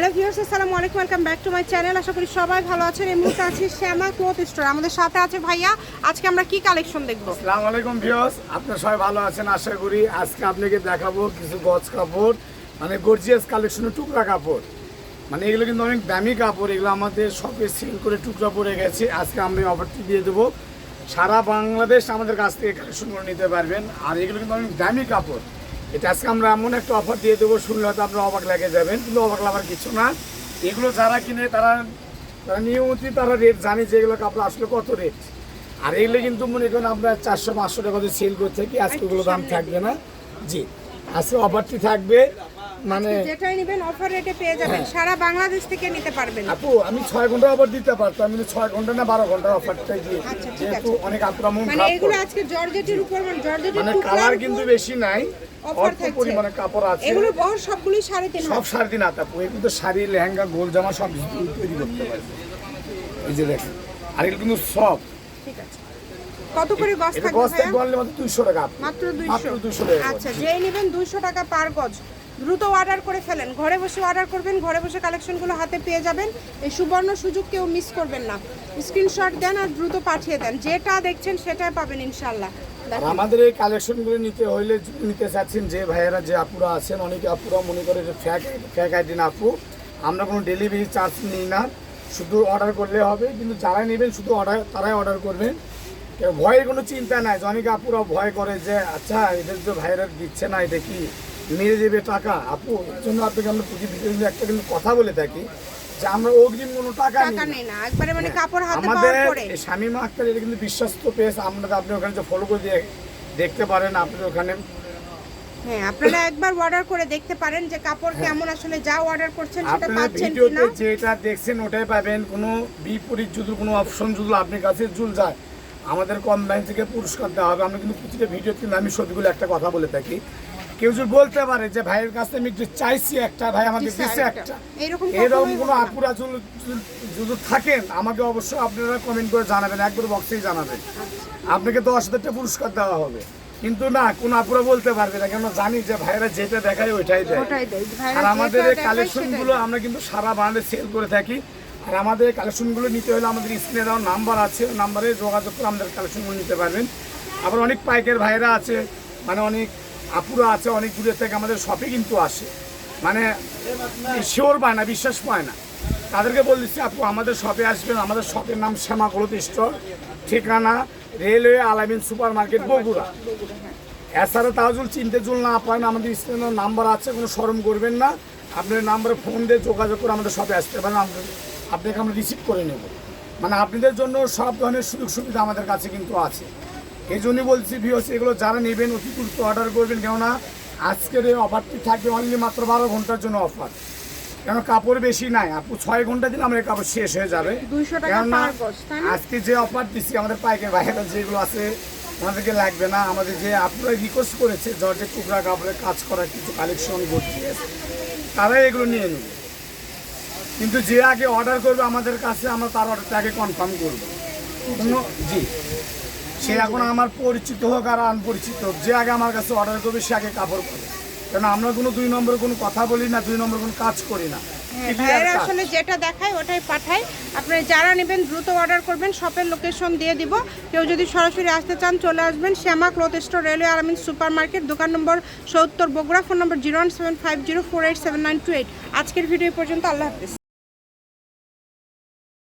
Hello viewers, আসসালামু আলাইকুম, welcome back to my channel. আশা করি সবাই ভালো আছেন। এই মুহূর্তে আছি শ্যামা ক্লথ স্টোর। আমাদের সাথে আছে ভাইয়া। আজকে আমরা কি কালেকশন দেখব? আসসালামু আলাইকুম ভিউয়ার্স, আপনারা সবাই ভালো আছেন? আশা করি আজকে আপনাকে দেখাবো কিছু গজ কাপড় মানে গর্জিয়াস কালেকশনের টুকরা কাপড়। মানে এগুলো কিন্তু অনেক দামি কাপড়, এগুলো আমাদের শপে সেল করে টুকরা পড়ে গেছে। আজকে এই অফারটি দিয়ে দেবো। সারা বাংলাদেশ আমাদের কাছ থেকে কালেকশন করে নিতে পারবেন। আর এগুলো কিন্তু অনেক দামি কাপড়। এটা আজকে আমরা এমন একটা অফার দিয়ে দেবো শুনলে হয়তো আপনার অবাক লাগে যাবেন কিন্তু অবাক লাগার কিছু না। এগুলো যারা কিনে তারা তারা নিয়মিত তারা রেট জানে যে এগুলো কাপড় আসলে কত রেট আর এগুলো কিন্তু মনে করেন আমরা চারশো পাঁচশো টাকা সেল করতে থাকি আজকে ওগুলো দাম থাকবে না। জি আজকে অফারটি থাকবে। মানে যেটাই নেবেন অফার রেটে পেয়ে যাবেন। সারা বাংলাদেশ থেকে নিতে পারবেন। আপু আমি ছয় ঘণ্টা অফার দিতে পারতাম কিন্তু ছয় ঘণ্টা না বারো ঘণ্টার অফারটাই দিয়ে আচ্ছা, ঠিক যেহেতু অনেক আপুরা মন মানে এগুলো আজকে জর্জেটের উপর মানে জর্জেটের মানে কালার কিন্তু বেশি নাই থাকছে। পরিমাণে কাপড় আছে। এগুলো সবগুলোই সাড়ে তিন সব হাত। সাড়ে তিন হাত আপু এগুলো তো শাড়ি লেহেঙ্গা গোল জামা সব তৈরি করতে পারে। এই যে দেখেন আর এগুলো কিন্তু সব। ঠিক আছে। কত করে গজ থাকবে গজ ভাইয়া? থাকবে অনলি মাত্র দুইশো টাকা আপু। মাত্র মাত্র 200 টাকা আচ্ছা যেই নেবেন 200 টাকা পার গজ। দ্রুত অর্ডার করে ফেলেন। ঘরে বসে অর্ডার করবেন, ঘরে বসে কালেকশনগুলো হাতে পেয়ে যাবেন। এই সুবর্ণ সুযোগ কেউ মিস করবেন না। স্ক্রিনশট দেন আর দ্রুত পাঠিয়ে দেন। যেটা দেখছেন সেটাই পাবেন ইনশাল্লাহ আমাদের এই কালেকশনগুলো নিতে হইলে নিতে চাচ্ছেন যে ভাইয়েরা, যে আপুরা আছেন, অনেকে আপুরা মনে করে যে ফ্যাক ফ্যাক আইডি না আপু। আমরা কোনো ডেলিভারি চার্জ নিই না। শুধু অর্ডার করলে হবে। কিন্তু যারা নেবেন, শুধু অর্ডার তারাই অর্ডার করবেন। ভয়ের কোনো চিন্তা নাই। অনেকে আপুরা ভয় করে যে আচ্ছা এদের যে ভাইয়েরা দিচ্ছে না, এটা কি? মেরে দেবে টাকা। আপু এর জন্য আপনাকে আমরা প্রতি ভিডিও একটা কিন্তু কথা বলে থাকি যে আমরা অগ্রিম কোনো টাকা নিই। না। একবারে মানে কাপড় হাতে আমাদের শামীম আক্তার এটা কিন্তু বিশ্বস্ত পেজ আমরা আপনি ওখানে যে ফলো করে দিয়ে দেখতে পারেন আপনি ওখানে হ্যাঁ আপনারা একবার অর্ডার করে দেখতে পারেন যে কাপড় কেমন আসলে যা অর্ডার করছেন সেটা পাচ্ছেন ভিডিওতে কিনা। যেটা দেখছেন ওটাই পাবেন কোনো বিপরীত যদি কোনো অপশন যদি আপনার কাছে জুল যায় আমাদের কম্বাইন থেকে পুরস্কার দেওয়া হবে। আমরা কিন্তু প্রতিটা ভিডিও কিন্তু আমি সবগুলো একটা কথা বলে থাকি। কেউ যদি বলতে পারে যে ভাইয়ের কাছে আমি একটু চাইছি একটা ভাই আমাকে দিছে দিচ্ছে একটা। এরকম কোনো। আপুরা যদি- থাকেন আমাকে অবশ্যই আপনারা কমেন্ট করে জানাবেন একবার বক্সেই জানাবেন। আপনাকে দশ হাজারটা পুরস্কার দেওয়া হবে। কিন্তু না কোন আপুরা বলতে পারবে না কেন জানি যে ভাইয়েরা যেটা দেখায় ওইটাই দেয়। ভাইরা আর আমাদের যেটা এই দেখায় কালেকশন সেটাই। গুলো আমরা কিন্তু সারা বাংলাদেশ সেল করে থাকি। আর আমাদের কালেকশনগুলো নিতে হলে আমাদের স্ক্রিনে দেওয়া নাম্বার আছে। নাম্বারে যোগাযোগ করে আমাদের কালেকশনগুলো নিতে পারবেন। আবার অনেক পাইকের ভাইরা আছে মানে অনেক আপুরা আছে, অনেক দূরের থেকে আমাদের শপে কিন্তু আসে। মানে শিওর পায় না, বিশ্বাস পায় না। তাদেরকে বল দিচ্ছি, আপু, আমাদের শপে আসবেন। আমাদের শপের নাম শ্যামা ক্লথ স্টোর ঠিকানা railway Alamin super market Bogura. এছাড়া তাজুল চিনতে জুল না পায় না, আমাদের নাম্বার আছে, কোনো শরম করবেন না। আপনার নাম্বারে ফোন দিয়ে যোগাযোগ করে আমাদের শপে আসতে পারেন আপনাকে আমরা রিসিভ করে নেব। মানে আপনাদের জন্য সব ধরনের সুযোগ সুবিধা আমাদের কাছে কিন্তু আছে। এই জন্যই বলছি ভিওস এগুলো যারা নেবেন অতি দ্রুত অর্ডার করবেন। কেননা আজকের এই অফারটি থাকবে অনলি মাত্র বারো ঘণ্টার জন্য অফার কেন কাপড় বেশি নাই আপু ছয় ঘণ্টা দিন আমার কাপড় শেষ হয়ে যাবে। কেননা? আজকে যে অফার দিচ্ছি আমাদের পাইকের বাইরে যেগুলো আছে আমাদেরকে লাগবে না। আমাদের যে আপনারা রিকোয়েস্ট করেছে জর্জের টুকরা কাপড়ের কাজ করার কিছু কালেকশন করছে তারাই এগুলো নিয়ে নেবে। কিন্তু যে আগে অর্ডার করবে আমাদের কাছে আমরা তার অর্ডারটা আগে কনফার্ম করব। জি। সে এখন আমার পরিচিত হোক আর আনপরিচিত হোক যে আগে আমার কাছে অর্ডার করবে সে আগে কাপড় পাবে কেন আমরা কোনো দুই নম্বরে কোনো কথা বলি না দুই নম্বরে কোনো কাজ করি না। হ্যাঁ, ভাইয়েরা আসলে যেটা দেখায় ওটাই পাঠায়। আপনারা যারা নেবেন দ্রুত অর্ডার করবেন শপের লোকেশন দিয়ে দিব। কেউ যদি সরাসরি আসতে চান চলে আসবেন Shyama cloth store railway Aramin super market দোকান নম্বর সত্তর বগুড়া ফোন নম্বর zero one seven five zero four eight seven nine two eight আজকের ভিডিও পর্যন্ত আল্লাহ হাফিজ।